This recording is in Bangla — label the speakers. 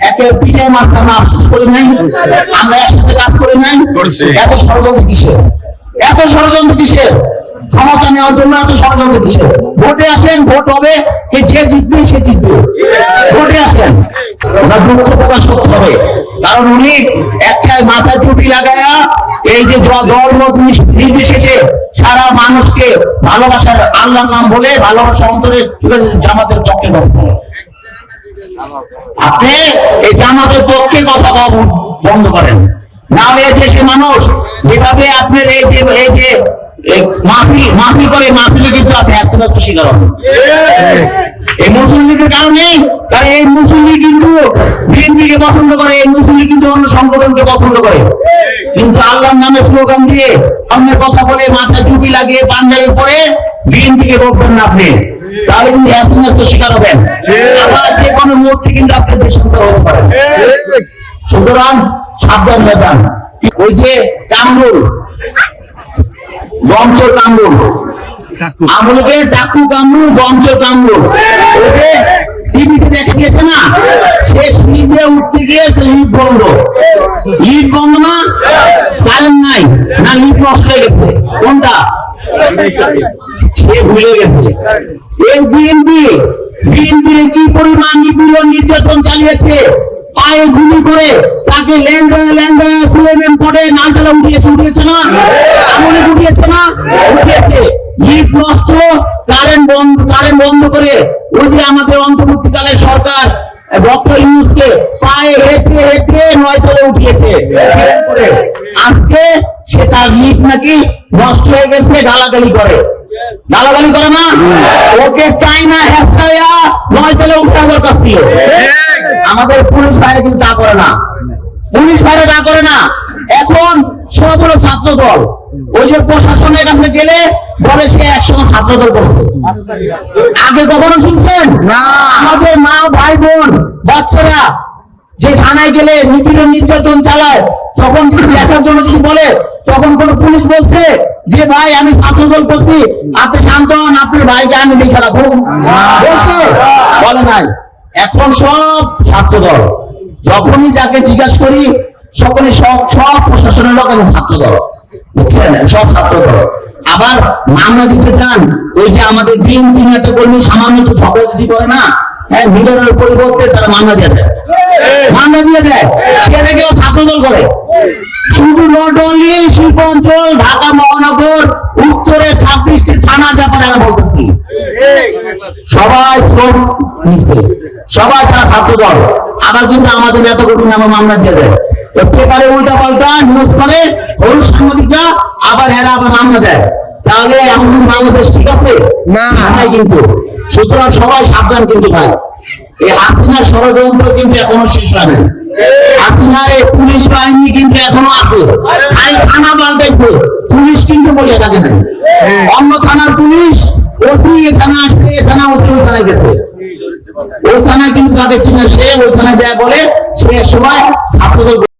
Speaker 1: একে পিঠে আফসোস করি নাই আমরা একসাথে কাজ করি নাই। এত ষড়যন্ত্র কিসের? এত ষড়যন্ত্র কিসের? ক্ষমতা নেওয়ার জন্য এত ষড়যন্ত্র কিসের? ভোটে আসেন ভোট হবে কে যে জিতবে সে জিতবে। ভোটে আসেন। ওরা দুঃখ প্রকাশ করতে হবে। কারণ উনি একটা মাথায় টুপি লাগায়া এই যে জ- দল মত নিশ- নির্বিশেষে সারা মানুষকে ভালোবাসার আল্লাহর নাম বলে ভালোবাসা অন্তরে জামাতের বলে। আপনি এই জামাতের পক্ষে কথা বন্ধ করেন। নাহলে এই দেশের মানুষ, যেভাবে আপনার এই যে এই যে মাহফিল মাহফিল করে মাহফিলে কিন্তু আপনি আস্তে আস্তে শিকার এই মুসলিম কারণে তারা এই মুসলিম কিন্তু বিএনপিকে পছন্দ করে, এই মুসলিম কিন্তু অন্য সংগঠনকে পছন্দ করে। কিন্তু আল্লাহর নামে স্লোগান দিয়ে অন্যের কথা বলে মাথায় টুপি লাগিয়ে পাঞ্জাবি পরে বিএনপিকে বলবেন না আপনি। তাহলে কিন্তু শিকার হবেন। আবার যে কোনো মুহূর্তে কিন্তু আপনি দেশান্তর হতে পারেন। সুতরাং সাবধান হয়ে যান। ওই যে কামরুল বঞ্চর কামরুল। আমলকে ডাকু কামরুল কামরুল। ওই যে টিভিতে দেখা গেছে না? সে সিঁড়িতে উঠতে গিয়ে লিফট বন্ধ। লিফট বন্ধ না? কারেন্ট নাই। না লিফট নষ্ট হয়ে গেছে। কোনটা? সে ভুলে গেছে। এই বিএনপি বিএনপি কি পরিমাণ নিপীড়ন নির্যাতন চালিয়েছে? পায়ে গুলি করে তাকে ল্যাংড়া ল্যাংড়া সুলেমেন করে নালতলা উঠিয়েছে উঠিয়েছে না? আমলে উঠিয়েছে না? উঠিয়েছে। লিফট নষ্ট, কারেন্ট বন্ধ কারেন্ট বন্ধ করে ওই যে আমাদের অন্তর্বর্তীকালের সরকার, ডক্টর ইউনুসকে পায়ে হেঁটে হেঁটে নয়তলে উঠিয়েছে। আজকে সে তার লিফট নাকি নষ্ট হয়ে গেছে, গালাগালি করে। গালাগালি করে না ওকে টাইনা হেসায়া নয়তলে উঠা দরকার ছিল। আমাদের পুলিশ ভাইরা কিন্তু তা করে না। পুলিশ ভাইরা তা করে না। এখন সব হলো ছাত্র দল ওই যে প্রশাসনের কাছে গেলে বলে সে একসময় ছাত্র দল করছে আগে কখনো শুনছেন? না। আমাদের মা ভাই বোন বাচ্চারা যে থানায় গেলে নিপীড়ন নির্যাতন চালায়, তখন দেখার জন্য যদি বলে, তখন কোন পুলিশ বলছে যে, ভাই, আমি ছাত্র দল করছি, আপনি শান্ত হন, আপনার ভাইকে আমি দেখে বলছে, বলে নাই। এখন সব ছাত্র দল যখনই যাকে জিজ্ঞাসা করি, সকলে সব সব প্রশাসনের লোক এবং ছাত্র দল বুঝছেন? সব ছাত্র দল আবার মামলা দিতে চান, ওই যে আমাদের বিএনপি নেতা কর্মী সামান্য একটু ঝগড়া যদি করে না হ্যাঁ মিলনের পরিবর্তে তারা মামলা দিয়ে দেয়। মামলা দিয়ে দেয়। সেটা কেউ ছাত্র দল করে। শুধু নট অনলি শিল্প অঞ্চল ঢাকা মহানগর উত্তরে ছাব্বিশটি থানার ব্যাপারে আমি বলতেছি। সবাই শ্রম নিচ্ছে সবাই তারা ছাত্র দল আবার কিন্তু আমাদের এত কঠিন আমার মামলা দিয়ে দেয়। পেপারে উল্টা পাল্টা নিউজ করে হলুদ সাংবাদিকরা আবার এরা আবার মামলা দেয়। তাহলে এখন বাংলাদেশ ঠিক আছে?
Speaker 2: না।
Speaker 1: নাই কিন্তু। সুতরাং সবাই সাবধান কিন্তু ভাই। এই হাসিনার ষড়যন্ত্র কিন্তু এখনও শেষ হয় নাই। হাসিনার এই পুলিশ বাহিনী কিন্তু এখনও আছে। খালি থানা পাল্টাইছে পুলিশ কিন্তু বলে থাকে না অন্য থানার পুলিশ, ওসি, এ থানা আসছে, এ থানা ওসি, ওই থানায় গেছে। ওই থানায় কিন্তু তাকে চিনে সে, ওই থানায় যায় বলে সে সময় ছাত্রদের